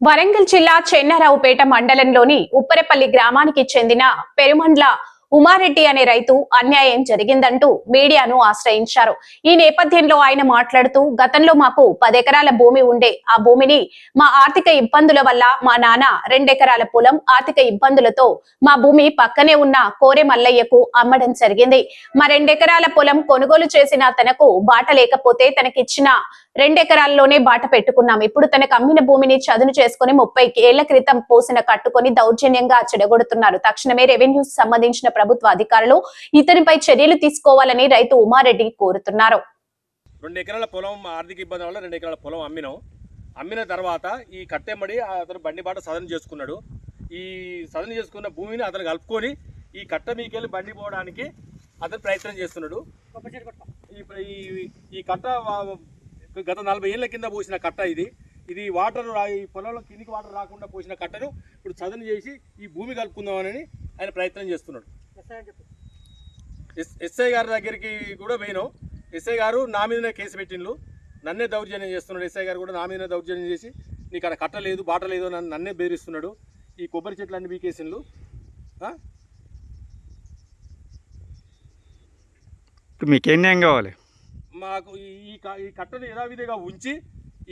వరంగల్ జిల్లా చెన్నారావుపేట మండలంలోని ఉప్పరపల్లి గ్రామానికి చెందిన పెరుమండ్ల ఉమారెడ్డి అనే రైతు అన్యాయం జరిగిందంటూ మీడియాను ఆశ్రయించారు. ఈ నేపథ్యంలో ఆయన మాట్లాడుతూ గతంలో మాకు పదెకరాల భూమి ఉండే. ఆ భూమిని మా ఆర్థిక ఇబ్బందుల వల్ల మా నాన్న రెండెకరాల పొలం ఆర్థిక ఇబ్బందులతో మా భూమి పక్కనే ఉన్న కోరె మల్లయ్యకు అమ్మడం జరిగింది. మా రెండెకరాల పొలం కొనుగోలు చేసిన తనకు బాట లేకపోతే తనకిచ్చిన రెండెకరాల్లోనే బాట పెట్టుకున్నాం. ఇప్పుడు తనకు అమ్మిన భూమిని చదును చేసుకుని ముప్పై ఏళ్ళ క్రితం పోసిన కట్టుకొని దౌర్జన్యంగా చెడగొడుతున్నారు. తక్షణమే రెవెన్యూ సంబంధించిన ప్రభుత్వ అధికారులు ఇతనిపై చర్యలు తీసుకోవాలని రైతు ఉమారెడ్డి కోరుతున్నారు. రెండు ఎకరాల పొలం ఆర్థిక ఇబ్బంది వల్ల రెండు ఎకరాల పొలం అమ్మినాం. అమ్మిన తర్వాత ఈ కట్టెమ్మడి అతను బండి బాట సదన చేసుకున్నాడు. ఈ సదన చేసుకున్న భూమిని అతను కలుపుకొని ఈ కట్ట మీకెళ్ళి బండి పోవడానికి అతను ప్రయత్నం చేస్తున్నాడు. ఈ ఈ- ఈ కట్ట గత నలభై ఏళ్ళ కింద పోసిన కట్ట ఇది. ఇది వాటర్ ఈ పొలంలో కిందికి వాటర్ రాకుండా పోసిన కట్టను. ఇప్పుడు చదును చేసి ఈ భూమి కలుపుకుందామని ఆయన ప్రయత్నం చేస్తున్నాడు. ఎస్ ఎస్ఐ గారి దగ్గరికి కూడా పోయినాం. ఎస్ఐ గారు నా మీదనే కేసు పెట్టిండ్రు నన్నే దౌర్జన్యం చేస్తున్నాడు. ఎస్ఐ గారు కూడా నా మీదనే దౌర్జన్యం చేసి నీకు అక్కడ కట్టలేదు బాట లేదు అని నన్నే బెదిరిస్తున్నాడు. ఈ కొబ్బరి చెట్లు అన్ని బీకేసిండ్లు ఇప్పుడు మీకేం న్యాయం కావాలి? మాకు ఈ ఈ కట్టను యథావిధిగా ఉంచి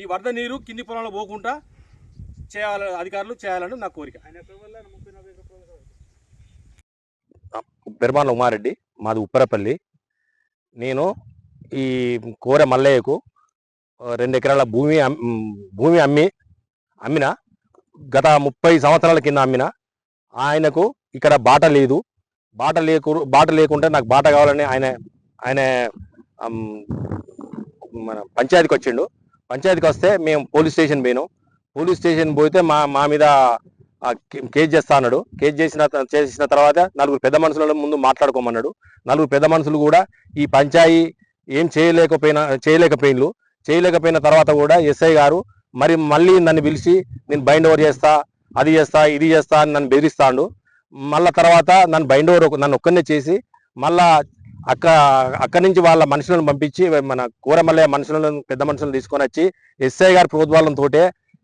ఈ వరద నీరు కింది పొలంలో పోకుండా చేయాలి అధికారులు చేయాలని నా కోరిక. పెరుమాన ఉమారెడ్డి మాది ఉప్పరపల్లి. నేను ఈ కోరె మల్లయ్యకు రెండు ఎకరాల భూమి భూమి అమ్మి అమ్మిన గత ముప్పై సంవత్సరాల కింద అమ్మిన ఆయనకు ఇక్కడ బాట లేదు. బాట లేకు బాట లేకుంటే నాకు బాట కావాలని ఆయన ఆయన మన పంచాయతీకి వచ్చిండు. పంచాయతీకి వస్తే మేము పోలీస్ స్టేషన్ పోయినాం. పోలీస్ స్టేషన్ పోతే మా మా మీద కేసు చేస్తా అన్నాడు. కేసు చేసిన చేసిన తర్వాత నలుగురు పెద్ద మనుషుల ముందు మాట్లాడుకోమన్నాడు. నలుగురు పెద్ద మనుషులు కూడా ఈ పంచాయి ఏం చేయలేకపోయినా చేయలేకపోయిన్లు. చేయలేకపోయిన తర్వాత కూడా ఎస్ఐ గారు మరి మళ్ళీ నన్ను పిలిచి నేను బైండ్ ఓవర్ చేస్తా అది చేస్తా ఇది చేస్తా అని నన్ను బెదిరిస్తాడు. మళ్ళా తర్వాత నన్ను బైండ్ ఓవర్ నన్ను ఒక్కనే చేసి మళ్ళా అక్క అక్కడి నుంచి వాళ్ళ మనుషులను పంపించి మన కూరమల్లయ్య మనుషులను పెద్ద మనుషులను తీసుకొని వచ్చి ఎస్ఐ గారి ప్రోద్బలంతో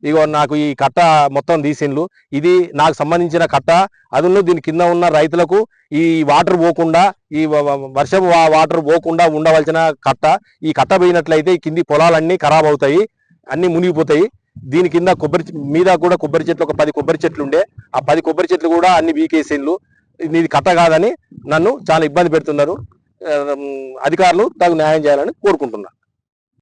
ఇగో నాకు ఈ కట్ట మొత్తం తీసిండ్లు. ఇది నాకు సంబంధించిన కట్ట. అదును దీని కింద ఉన్న రైతులకు ఈ వాటర్ పోకుండా ఈ వర్షం వర్షపు వాటర్ పోకుండా ఉండవలసిన కట్ట. ఈ కట్ట పోయినట్లయితే కింది పొలాలన్నీ ఖరాబ్ అవుతాయి అన్నీ మునిగిపోతాయి. దీని కింద కొబ్బరి మీద కూడా కొబ్బరి చెట్లు ఒక పది కొబ్బరి చెట్లు ఉండే. ఆ పది కొబ్బరి చెట్లు కూడా అన్ని వీకేసిండ్లు. ఇది కథ కట్ట కాదని నన్ను చాలా ఇబ్బంది పెడుతున్నారు. అధికారులు తగు న్యాయం చేయాలని కోరుకుంటున్నా.